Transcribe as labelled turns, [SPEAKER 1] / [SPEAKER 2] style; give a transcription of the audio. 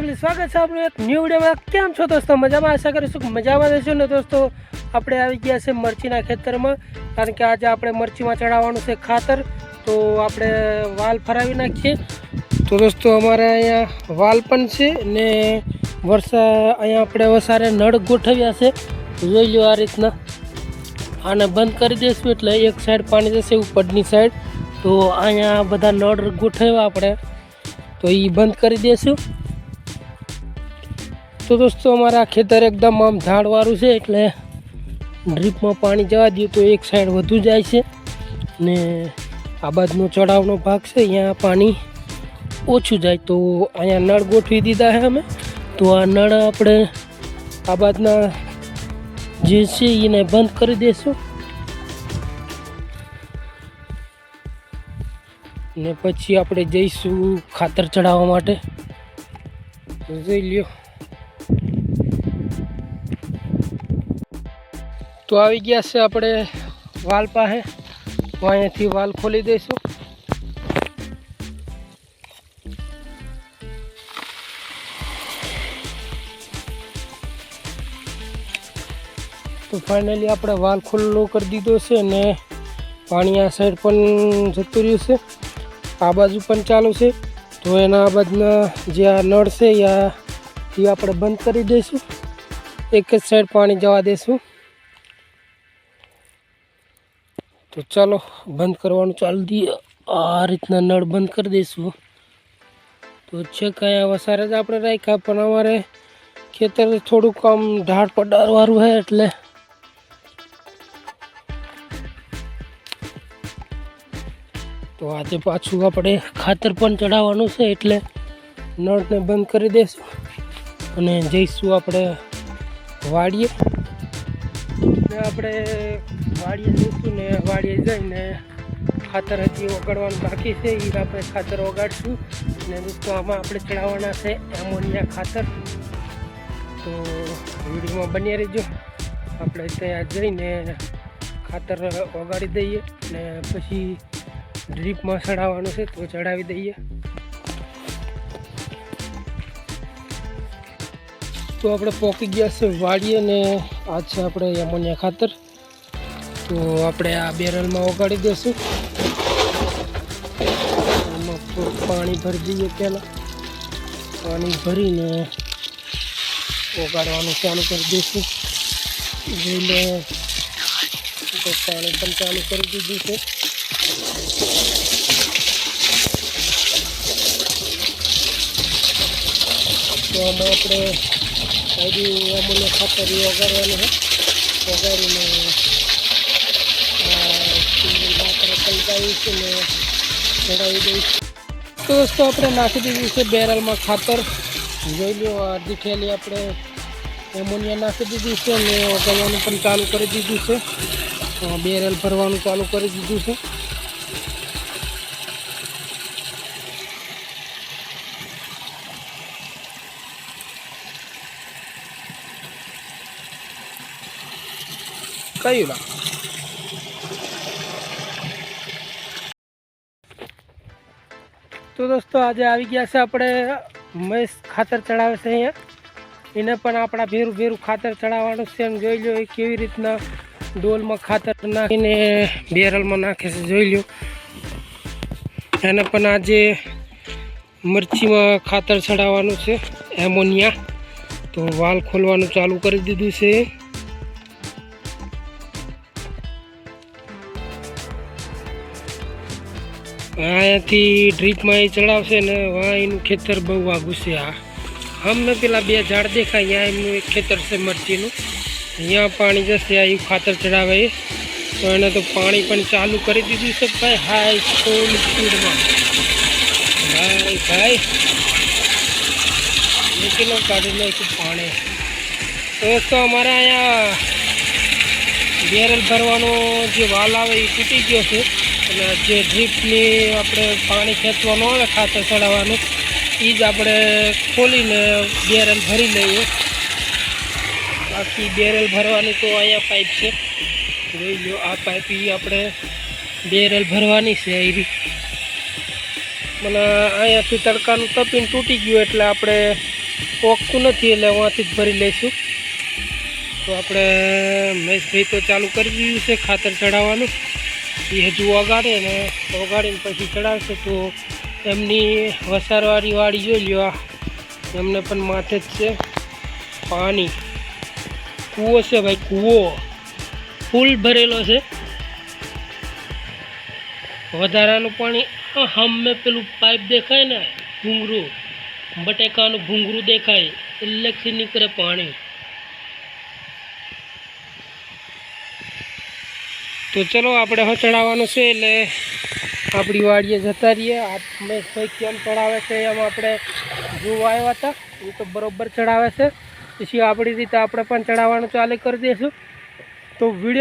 [SPEAKER 1] Family, સ્વાગત છે આપણું એક ન્યૂ વિડીયોમાં કેમ છો દોસ્તો? મજામાં? આશા કરીશું મજામાં રહેશો ને દોસ્તો? આપણે આવી ગયા છે મરચીના ખેતરમાં, કારણ કે આજે આપણે મરચીમાં ચડાવવાનું છે ખાતર. તો આપણે વાલ ફરાવી નાખીએ. તો દોસ્તો, અમારે અહીંયા વાલ પણ છે ને વરસા અહીંયા આપણે વસારે નળ ગોઠવ્યા છે. જોઈ લો આ રીતના. આને બંધ કરી દઈશું એટલે એક સાઈડ પાણી જશે ઉપરની સાઈડ તો અહીંયા બધા નળ ગોઠવ્યા આપણે. તો એ બંધ કરી દઈશું તો દોસ્તો, અમારા ખેતર એકદમ આમ ઝાડવાળું છે એટલે ડ્રીપમાં પાણી જવા દઈએ તો એક સાઈડ વધુ જાય છે. ને આ બાજુનો ચઢાવનો ભાગ છે, અહીંયા પાણી ઓછું જાય. તો અહીંયા નળ ગોઠવી દીધા છે અમે. તો આ નળ આપણે આ બાજના જે છે એને બંધ કરી દઈશું ને પછી આપણે જઈશું ખાતર ચડાવવા માટે. જોઈ લ્યો. તો આવી ગયા છે આપણે વાલ પાસે. તો અહીંયાથી વાલ ખોલી દઈશું. તો ફાઇનલી આપણે વાલ ખુલ્લો કરી દીધો છે અને પાણી આ સાઈડ પણ જતું રહ્યું છે. આ બાજુ પણ ચાલુ છે. તો એના આ બાજુના જે આ નળ છે એ આપણે બંધ કરી દઈશું. એક જ સાઈડ પાણી જવા દઈશું. તો ચાલો, બંધ કરવાનું ચાલુ દઈએ. આ રીતના નળ બંધ કરી દઈશું. તો છે કયા વસારે જ આપણે રાખ્યા, પણ અમારે ખેતર થોડુંક આમ ઢાળ પડારવાળું છે એટલે. તો આજે પાછું આપણે ખાતર પણ ચડાવવાનું છે એટલે નળને બંધ કરી દઈશું. અને જઈશું આપણે વાડીએ. આપણે વાડીએ જઈશું ને વાડીએ જઈને ખાતર હજી ઓગાડવાનું બાકી છે એ આપણે ખાતર ઓગાડશું અને દોસ્તો, આમાં આપણે ચડાવવાના છે એમોનિયા ખાતર. તો વિડીયોમાં બની રહેજો. આપણે ત્યાં જઈને ખાતર ઓગાડી દઈએ ને પછી ડ્રીપમાં ચડાવવાનું છે તો ચડાવી દઈએ. તો આપણે પોકી ગયા છે વાડીએ ને આ છે આપણે એમોનિયા ખાતર. તો આપણે આ બેરલમાં ઓગાળી દઈશું આમાં થોડુંક પાણી ભરી દઈએ પહેલાં. પાણી ભરીને ઓગાળવાનું ચાલુ કરી દઈશું જોઈને પાણી પણ ચાલુ કરી દીધું છે. તો આમાં આપણે હજી ખાતર ઓગાળવાનું છે. ઓગાળીને પલટાવીશું ને ચડાવી દઈશ તો દોસ્તો, આપણે નાખી દીધું છે બેરલમાં ખાતર. જોઈ લો અડધી આપણે એમોનિયા નાખી દીધી છે અને ઓગાળવાનું પણ ચાલુ કરી દીધું છે. બેરલ ભરવાનું ચાલુ કરી દીધું છે. કયું લા તો દોસ્તો, આજે આવી ગયા છે આપણે મહેશ ખાતર ચડાવે છે અહીંયા. એને પણ આપણા ભેરું ભેરું ખાતર ચડાવવાનું છે એમ જોઈ લો એ કેવી રીતના ડોલમાં ખાતર નાખીને બેરલમાં નાખે છે, જોઈ લો એને પણ આજે મરચીમાં ખાતર ચડાવવાનું છે, એમોનિયા. તો વાલ ખોલવાનું ચાલુ કરી દીધું છે. અહીંયાથી ડ્રીપમાં એ ચડાવશે ને વાં એનું ખેતર બહુ આગું છે આ. અમને પેલા બે ઝાડ દેખાય અહીંયા એમનું એક ખેતર છે મરચીનું. અહીંયા પાણી જશે, આ ખાતર ચડાવે તો એને તો પાણી પણ ચાલુ કરી દીધું છે ભાઈ હાઈ ફૂલ સ્પીડમાં ભાઈ ભાઈ. નીકળો કાઢી નાખ્યું પાણી. દોસ્તો, અમારે અહીંયા બેરલ ભરવાનો જે વાલ આવે એ તૂટી ગયો છે. અને જે ડ્રીપની આપણે પાણી ખેંચવાનું આવે, ખાતર ચડાવવાનું એ જ આપણે ખોલીને બેરલ ભરી લઈએ. બાકી બેરલ ભરવાની તો અહીંયા પાઇપ છે. જોઈ લો, આ પાઇપ એ આપણે બેરલ ભરવાની છે એ મને અહીંયાથી તડકાનું તપીને તૂટી ગયું એટલે આપણે પોકતું નથી એટલે વાંથી જ ભરી લઈશું. તો આપણે મહેશભાઈ તો ચાલુ કરી દીધું છે ખાતર ચડાવવાનું. એ હજુ ઓગાડે ને ઓગાડીને પછી ચડાવશે તો એમની વસારવાળી વાળી જોઈ લ્યો આ. એમને પણ માથે જ છે પાણી. કૂવો છે ભાઈ, કૂવો. ફૂલ ભરેલો છે. વધારાનું પાણી હમે પેલું પાઇપ દેખાય ને ભૂંગરું બટેકાનું ભૂંગરું દેખાય, એટલે નીકળે પાણી. તો ચલો આપણે હવે ચડાવવાનું છે એટલે આપણી વાડીએ જતા રહીએ. આપણે મહેશભાઈ કેમ ચડાવે છે એમ આપણે જોવા આવ્યા હતા. એ તો બરોબર ચડાવે છે. પછી આપણી રીતે આપણે પણ ચડાવવાનું ચાલુ કરી દઈશું. તો વીડિયો